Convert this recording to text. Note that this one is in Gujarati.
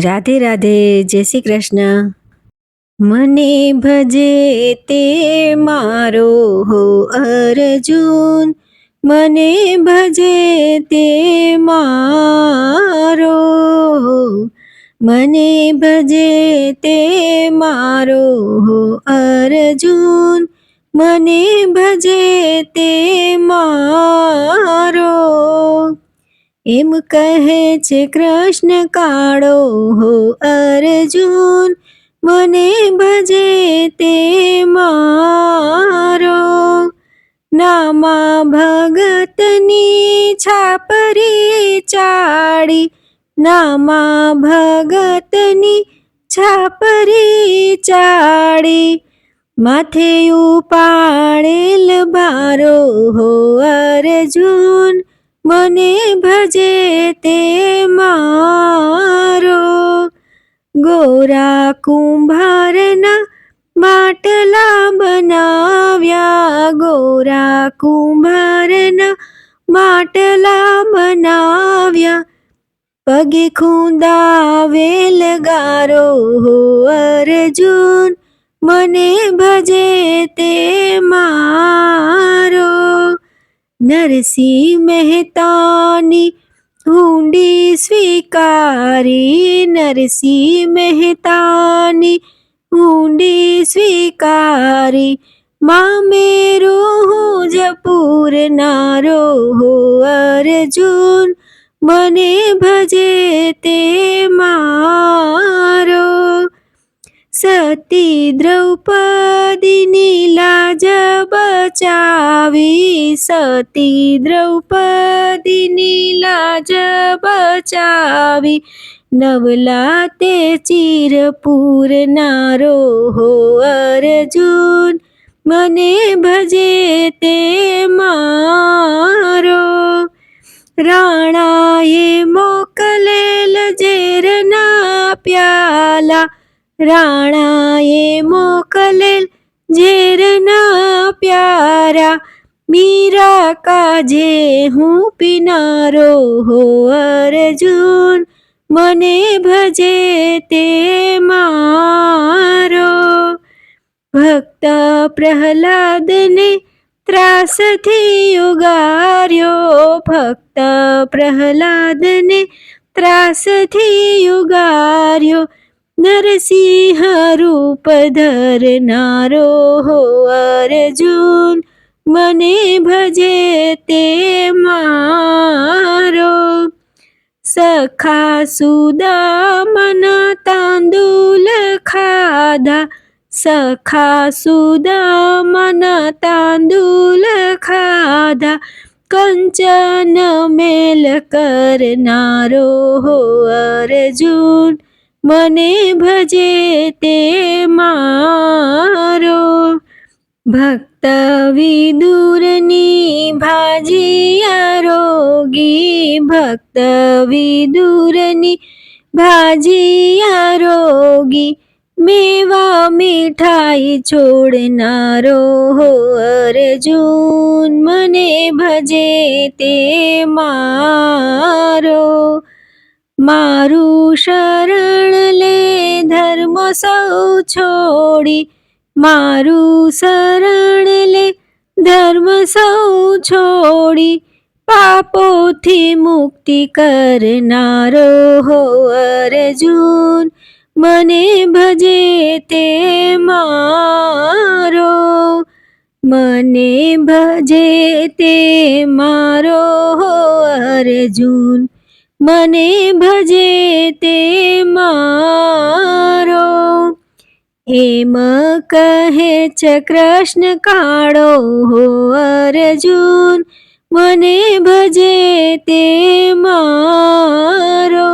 રાધે રાધે, જય શ્રી કૃષ્ણ. મને ભજે તે મારો હો અર્જુન. મને ભજે તે મારો મને ભજે તે મારો હો અર્જુન. મને ભજે તે મારો એમ કહે છે, કૃષ્ણ કાળો હો અર્જુન, મને ભજે તે મારો. નામા ભગતની છાપરી ચાડી નામા ભગતની છાપરી ચાડી માથે ઉપાડેલ બારો હો અર્જુન મને ભજે તે મારો ગોરા કુંભારના બાટલા બનાવ્યા. ગોરા કુંભારના બાટલા બનાવ્યા. પગે ખૂંદાવેલ ગારો હો અર્જુન. મને ભજે તે મારો નરસિંહ મહેતાની હુંડી સ્વીકારી. નરસિંહ મહેતાની હુંડી સ્વીકારી. મા મેરો હું જપૂર નારો હો અર્જુન, મને ભજે તે મારો. સતી દ્રૌપદીની લાજ બચાવી સતી દ્રૌપદીની લાજ બચાવી. નવલા તે ચીરપુર નારો હો અર્જુન, મને ભજે તે મારો. રાણાએ મોકલેલ ઝેરના પ્યાલા. રાણાએ મોકલેલ ઝેરના પ્યારા. મીરા કાજે હું પીનારો હો અર્જુન મને ભજે તે મારો ભક્ત પ્રહલાદને ત્રાસથી ઉગાર્યો ભક્ત પ્રહલાદને ત્રાસથી ઉગાર્યો નરસિંહ રૂપ ધરનારો હો અર્જુન મને ભજે તે મારો. સખા સુદામના તાંદુલ ખાધા. સખા સુદામના તાંદુલ ખાધા. કંચન મેલ કરનારો હો અર્જુન. મને ભજે તે મારો. ભક્ત વિદુરની ભાજી આરોગી ભક્ત વિદુરની ભાજી આરોગી મેવા મીઠાઈ છોડનારો હો અર્જુન મને ભજે તે મારો મારું શરણ લે ધર્મ સૌ છોડી મારું શરણ લે, ધર્મ સૌ છોડી, પાપોથી મુક્તિ કરનારો હો અર્જુન. મને ભજે તે મારો, મને ભજે તે મારો હો અર્જુન. મને ભજે તે મારો એમ કહે છે કૃષ્ણ કાળો હો અર્જુન મને ભજે તે મારો.